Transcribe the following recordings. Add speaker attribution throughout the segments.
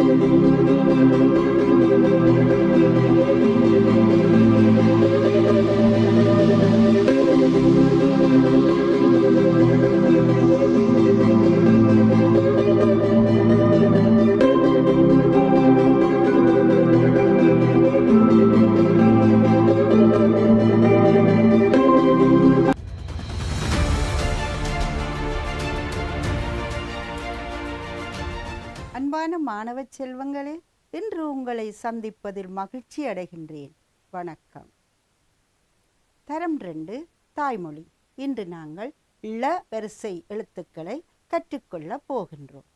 Speaker 1: Musik மாணவ செல்வங்களே இன்று உங்களை சந்திப்பதில் மகிழ்ச்சி அடைகின்றேன். வணக்கம். தரம் ரெண்டு தாய்மொழி. இன்று நாங்கள் ள வரிசை எழுத்துக்களை கற்றுக்கொள்ள போகின்றோம்.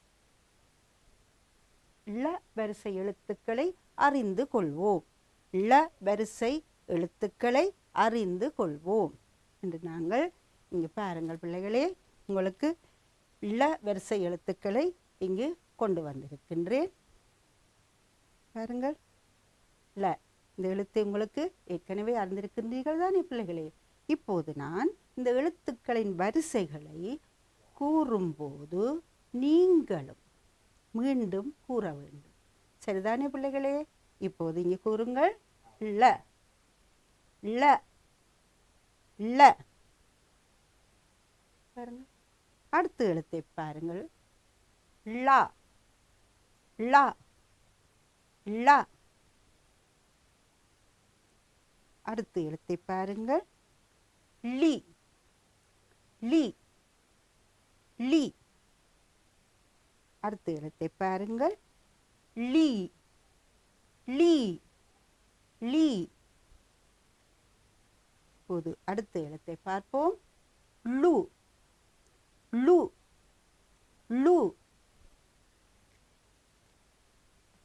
Speaker 1: ள வரிசை எழுத்துக்களை அறிந்து கொள்வோம். ள வரிசை எழுத்துக்களை அறிந்து கொள்வோம். என்று நாங்கள் இங்கு பாருங்கள் பிள்ளைகளே உங்களுக்கு ள வரிசை எழுத்துக்களை இங்கு கொண்டு வந்திருக்கின்றேன். பாருங்கள். இல்லை இந்த எழுத்து உங்களுக்கு ஏற்கனவே அறிந்திருக்கின்றீர்கள் தானே பிள்ளைகளே. இப்போது நான் இந்த எழுத்துக்களின் வரிசைகளை கூறும்போது நீங்களும் மீண்டும் கூற வேண்டும். சரிதானே பிள்ளைகளே? இப்போது இங்கே கூறுங்கள். ல ல ல. பாருங்கள் அடுத்த எழுத்தை பாருங்கள். லா ல ல. அடுத்த எழுத்தை பாருங்கள். லி லி லி. அடுத்த எழுத்தை பாருங்கள். லீ லீ லீ. இப்போது அடுத்த எழுத்தை பார்ப்போம். லு லு லு.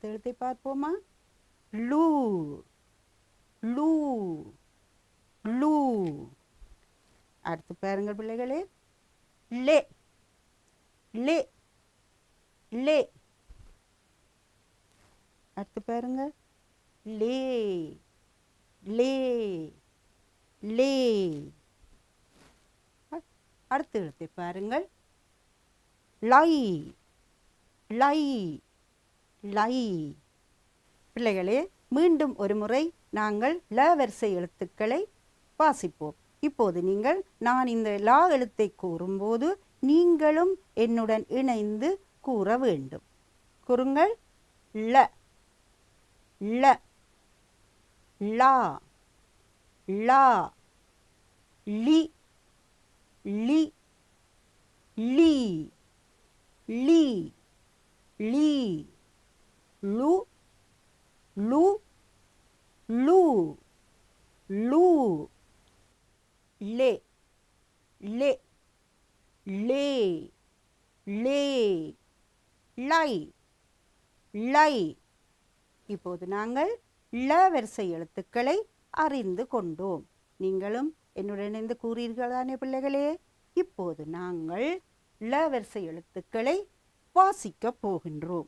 Speaker 1: அடுத்த எழுத்தை பார்ப்போமா? லூ. லூ. லூ. அடுத்து பாருங்கள் பிள்ளைகளே. லே. லே. லே. அடுத்து பாருங்க லே. லே. லே. அடுத்து அடுத்த எழுத்தை பாருங்கள். லை. லை. லை. பிள்ளைகளே மீண்டும் ஒரு முறை நாங்கள் ல வரிசை எழுத்துக்களை வாசிப்போம். இப்போது நீங்கள் நான் இந்த லா எழுத்தை கூறும்போது நீங்களும் என்னுடன் இணைந்து கூற வேண்டும். கூறுங்கள். ல. ல. லா. லா. லி. லி. லீ. லீ. லீ. லு லு லு லு லே லே லே லே லை லை. இப்போது நாங்கள் ல வரிசை எழுத்துக்களை அறிந்து கொண்டோம். நீங்களும் என்னுடன் இணைந்து கூறீர்கள் தானே பிள்ளைகளே? இப்போது நாங்கள் ல வரிசை எழுத்துக்களை வாசிக்கப் போகின்றோம்.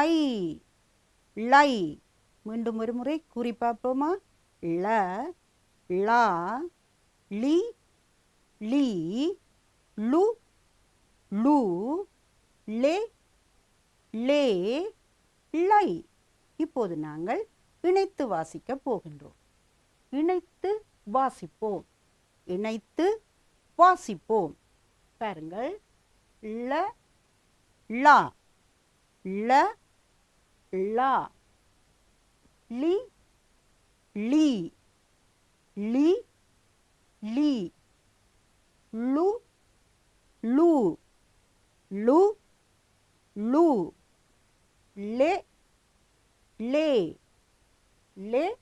Speaker 1: லை லை. மீண்டும் ஒரு முறை கூறி பார்ப்போமா? ல லா லி லீ லு லு லே லே லை. இப்போது நாங்கள் இணைத்து வாசிக்க போகின்றோம். இணைத்து வாசிப்போம். இணைத்து வாசிப்போம். பாருங்கள். ல லா ல லா லி. லீ. லி. லீ. லு. லு. லு. லு. லே லே லே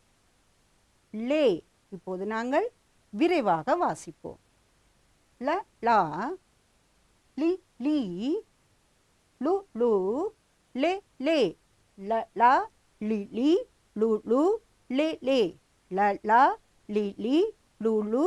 Speaker 1: லே இப்போது நாங்கள் விரைவாக வாசிப்போம். ல லா. லி. லீ. லு. லு. லே லே ல லா லி லி லு லு லே லே. ல லா லி லி லு லு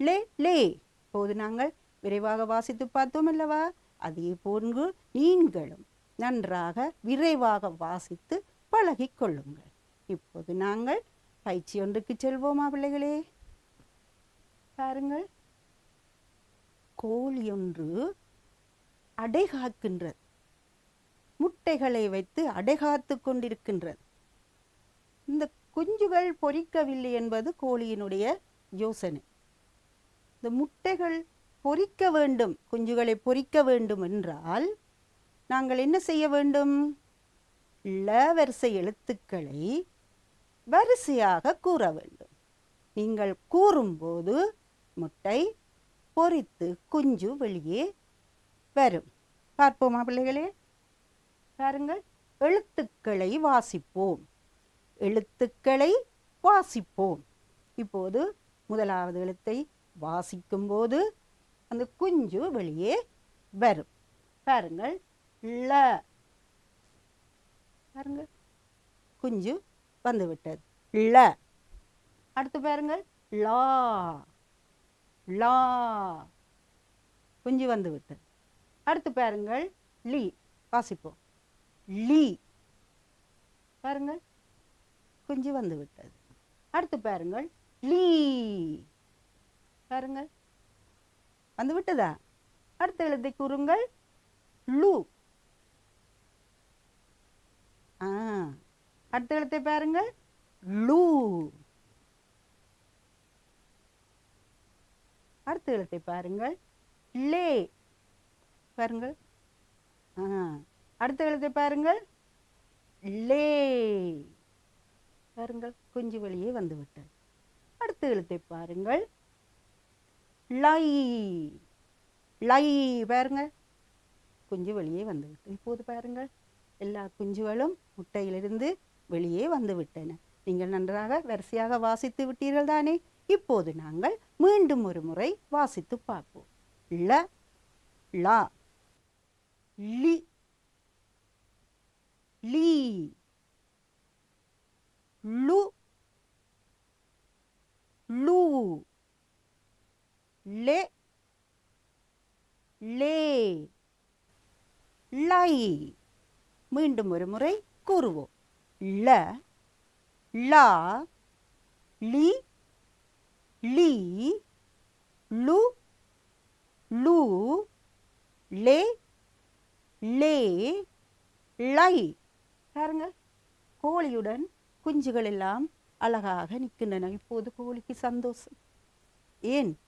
Speaker 1: லே லே. இப்போது நாங்கள் விரைவாக வாசித்து பார்த்தோம் அல்லவா? அதே போன்று நீங்களும் நன்றாக விரைவாக வாசித்து பழகி கொள்ளுங்கள். இப்போது நாங்கள் பயிற்சி ஒன்றுக்கு செல்வோமா பிள்ளைகளே? பாருங்கள். கோழி ஒன்று அடைகாக்கின்றது முட்டைகளை வைத்து அடைகாத்து கொண்டிருக்கின்றது. இந்த குஞ்சுகள் பொறிக்கவில்லை என்பது கோழியினுடைய யோசனை. இந்த முட்டைகள் பொறிக்க வேண்டும் குஞ்சுகளை பொறிக்க வேண்டும் என்றால் நாங்கள் என்ன செய்ய வேண்டும்? ல வரிசை எழுத்துக்களை வரிசையாக கூற வேண்டும். நீங்கள் கூறும்போது முட்டை பொரித்து குஞ்சு வெளியே வரும். பார்ப்போமா பிள்ளைகளே? பாருங்கள். எழுத்துக்களை வாசிப்போம். எழுத்துக்களை வாசிப்போம். இப்போது முதலாவது எழுத்தை வாசிக்கும்போது அந்த குஞ்சு வெளியே வரும். பாருங்கள். ல. பாருங்கள். குஞ்சு வந்து விட்டது. ல. அடுத்து பாருங்கள். லா. லா. குஞ்சு வந்து விட்டது. அடுத்து பாருங்கள். லீ. வாசிப்போம். லீ. பாருங்கள் குஞ்சு வந்து விட்டது. அடுத்து பாருங்கள் லீ. பாருங்கள் வந்து விட்டதா? அடுத்த எழுத்தை கூறுங்கள் லூ. ஆ அடுத்த எழுத்தை பாருங்கள் லூ. அடுத்த எழுத்தை பாருங்கள் லே. பாருங்கள் ஆ. அடுத்த எழுத்தை பாருங்கள். லே பாருங்கள் குஞ்சு வெளியே வந்து விட்டது அடுத்த எழுத்தை பாருங்கள். லை. லை பாருங்கள். குஞ்சு வெளியே வந்து விட்டது இப்போது பாருங்கள். எல்லா குஞ்சுகளும் முட்டையிலிருந்து வெளியே வந்து விட்டன நீங்கள் நன்றாக வரிசையாக வாசித்து விட்டீர்கள் தானே? இப்போது நாங்கள் மீண்டும் ஒரு முறை வாசித்து பார்ப்போம். ல லா லி லீ. லு. லூ. லே. லே. லை. மீண்டும் ஒரு முறை கூறுவோம். ல. லா. லி. லீ. லு. லூ. லே. லே. லை. பாருங்க. கோழியுடன் குஞ்சுகள் எல்லாம் அழகாக நிற்கின்றன. இப்போது கோழிக்கு சந்தோஷம். ஏன்?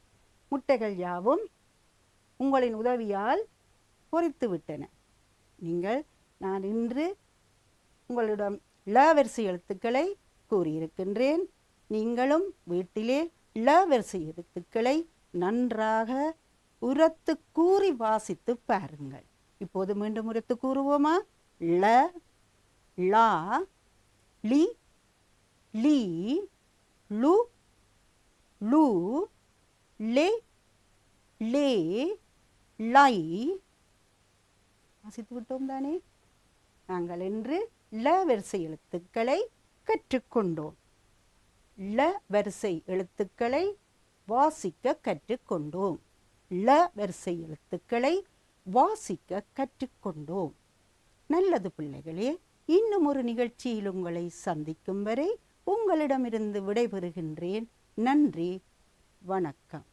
Speaker 1: முட்டைகள் யாவும் உங்களின் உதவியால் பொறித்து விட்டன. நீங்கள் நான் இன்று உங்களிடம் ல வரிசை எழுத்துக்களை கூறியிருக்கின்றேன். நீங்களும் வீட்டிலே ல வரிசை எழுத்துக்களை நன்றாக உரத்து கூறி வாசித்து பாருங்கள். இப்போது மீண்டும் உரத்து கூறுவோமா? ல லா லி லீ லு லூ லே லே லை. வாசித்து விட்டோம் தானே? நாங்கள் இன்று ல வரிசை எழுத்துக்களை கற்றுக்கொண்டோம். ல வரிசை எழுத்துக்களை வாசிக்க கற்றுக்கொண்டோம். ல வரிசை எழுத்துக்களை வாசிக்க கற்றுக்கொண்டோம். நல்லது பிள்ளைகளே இன்னும் ஒரு நிகழ்ச்சியில் உங்களை சந்திக்கும் வரை உங்களிடமிருந்து விடைபெறுகின்றேன். நன்றி. வணக்கம்.